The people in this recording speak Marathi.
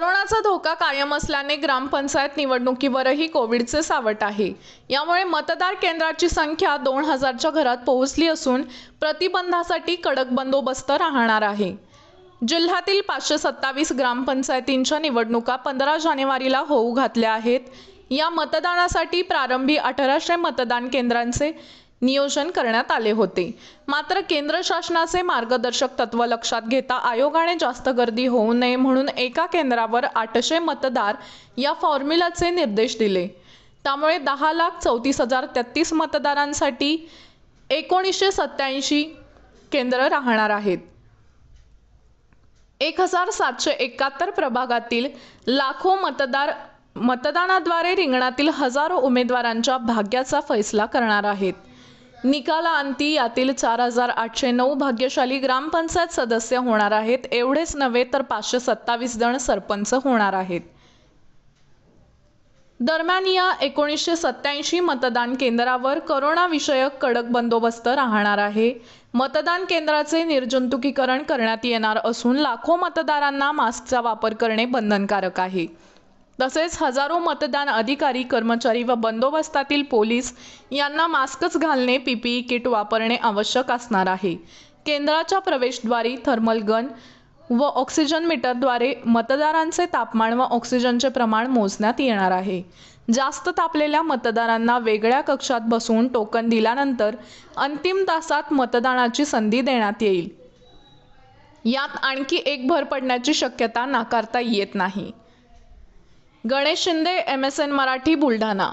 कायम असल्याने ग्रामपंचायत निवडणुकीवरही कोविडचे सावट आहे. यामुळे मतदार केंद्राची संख्या दोन हजारच्या घरात पोहोचली असून प्रतिबंधासाठी कडक बंदोबस्त राहणार आहे. जिल्ह्यातील पाचशे सत्तावीस ग्रामपंचायतींच्या निवडणुका पंधरा जानेवारीला होऊ घातल्या आहेत. या मतदानासाठी प्रारंभी अठराशे मतदान केंद्रांचे नियोजन करण्यात आले होते. मात्र केंद्र शासनाचे मार्गदर्शक तत्व लक्षात घेता आयोगाने जास्त गर्दी होऊ नये म्हणून एका केंद्रावर आठशे मतदार या फॉर्म्युलाचे निर्देश दिले. त्यामुळे दहा लाख चौतीस हजार तेहतीस मतदारांसाठी एकोणीसशे सत्याऐंशी केंद्र राहणार आहेत. एक हजार सातशे एकाहत्तर प्रभागातील लाखो मतदार मतदानाद्वारे रिंगणातील हजारो उमेदवारांच्या भाग्याचा फैसला करणार आहेत. निकालाअंती यातील चार हजार आठशे नऊ भाग्यशाली ग्रामपंचायत सदस्य होणार आहेत. एवढेच नव्हे तर पाचशे सत्तावीस जण सरपंच होणार आहेत. दरम्यान या एकोणीसशे सत्याऐंशी मतदान केंद्रावर करोनाविषयक कडक बंदोबस्त राहणार आहे. मतदान केंद्राचे निर्जंतुकीकरण करण्यात येणार असून लाखो मतदारांना मास्कचा वापर करणे बंधनकारक आहे. तसेच हजारो मतदान अधिकारी कर्मचारी व बंदोबस्तातील पोलीस यांना मास्कच घालणे पीपीई किट वापरणे आवश्यक असणार आहे. केंद्राच्या प्रवेशद्वारी थर्मल गन व ऑक्सिजन मीटरद्वारे मतदारांचे तापमान व ऑक्सिजनचे प्रमाण मोजण्यात येणार आहे. जास्त तापलेल्या मतदारांना वेगळ्या कक्षात बसवून टोकन दिल्यानंतर अंतिम तासात मतदानाची संधी देण्यात येईल. यात आणखी एक भर पडण्याची शक्यता नाकारता येत नाही. Ganesh Shinde M S N Marathi Buldhana.